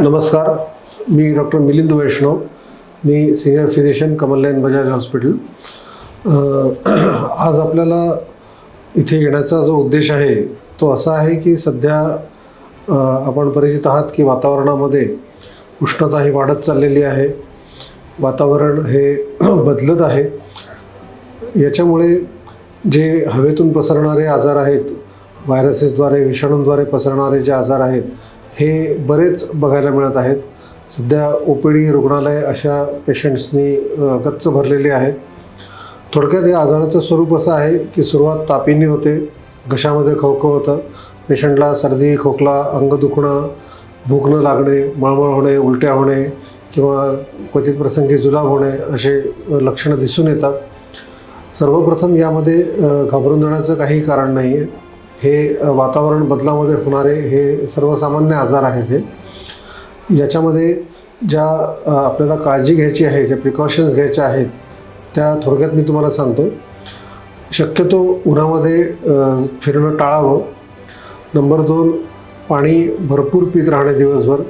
नमस्कार. मी डॉक्टर मिलिंद वैष्णव. मी senior physician Kamalnayan Bajaj hospital. आज आपल्याला इथे येण्याचा जो उद्देश आहे तो असा आहे की सध्या आपण परिचित आहात की वातावरणामध्ये उष्णता ही वाढत चाललेली आहे. वातावरण हे बदलत आहे. याच्यामुळे जे हवेतून पसरणारे आजार आहेत व्हायरसेसद्वारे विषाणूंद्वारे पसरणारे जे आजार आहेत हे बरेच बघायला मिळत आहेत. सध्या ओ पी डी रुग्णालय अशा पेशंट्सनी गच्च भरलेली आहेत. थोडक्यात या आजाराचं स्वरूप असं आहे की सुरुवात तापीने होते घशामध्ये खवखव होतं. पेशंटला सर्दी खोकला अंग दुखणं भूक न लागणे मळमळ होणे उलट्या होणे किंवा क्वचित प्रसंगी जुलाब होणे असे लक्षणं दिसून येतात. सर्वप्रथम यामध्ये घाबरून जाण्याचं काही कारण नाही आहे हे वातावरण बदलामध्ये होणारे हे सर्वसामान्य आजार आहेत हे. याच्यामध्ये ज्या आपल्याला काळजी घ्यायची आहे ज्या प्रिकॉशन्स घ्यायच्या आहेत त्या थोडक्यात मी तुम्हाला सांगतो. शक्यतो उन्हामध्ये फिरणं टाळावं. नंबर दोन पाणी भरपूर पीत राहणे दिवसभर.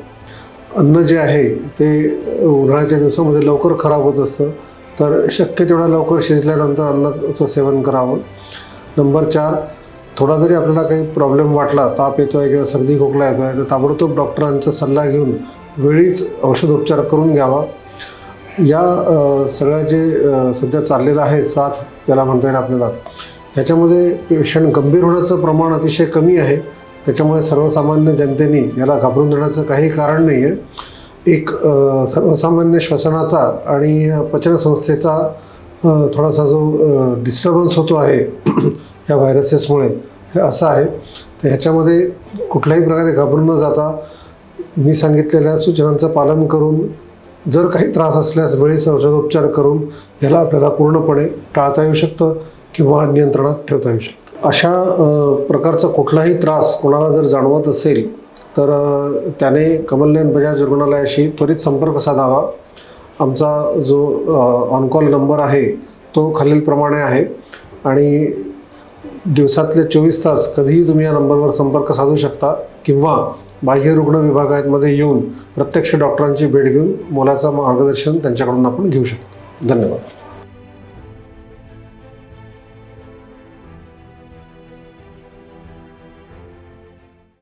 अन्न जे आहे ते उन्हाळ्याच्या दिवसामध्ये लवकर खराब होत असतं. तर शक्य तेवढ्या लवकर शिजल्यानंतर अन्नाचं सेवन करावं. नंबर चार थोडा जरी आपल्याला काही प्रॉब्लेम वाटला ताप येतो आहे किंवा सर्दी खोकला येतो आहे तर ताबडतोब डॉक्टरांचा सल्ला घेऊन वेळीच औषधोपचार करून घ्यावा. या सगळ्या जे सध्या चाललेलं आहे साथ ज्याला म्हणता येईल आपल्याला. ह्याच्यामध्ये पेशंट गंभीर होण्याचं प्रमाण अतिशय कमी आहे. त्याच्यामुळे सर्वसामान्य जनतेने याला घाबरून जाण्याचं काही कारण नाही आहे एक सर्वसामान्य श्वसनाचा आणि पचनसंस्थेचा थोडासा जो डिस्टर्बन्स होतो आहे या व्हायरसेसमुळे हे असं आहे. तर ह्याच्यामध्ये कुठल्याही प्रकारे घाबरून न जाता मी सांगितलेल्या सूचनांचं पालन करून जर काही त्रास असल्यास वेळेस औषधोपचार करून याला आपल्याला पूर्णपणे टाळता येऊ शकतं किंवा नियंत्रणात ठेवता येऊ शकतं. अशा प्रकारचा कुठलाही त्रास कोणाला जर जाणवत असेल तर त्याने कमलनयन बजाज रुग्णालयाशी त्वरित संपर्क साधावा. आमचा जो ऑनकॉल नंबर आहे तो खालीलप्रमाणे आहे. आणि दिवसातले चोवीस तास कधीही तुम्ही या नंबरवर संपर्क साधू शकता किंवा बाह्य रुग्ण विभागामध्ये येऊन प्रत्यक्ष डॉक्टरांची भेट घेऊन मुलाचं मार्गदर्शन त्यांच्याकडून आपण घेऊ शकतो. धन्यवाद.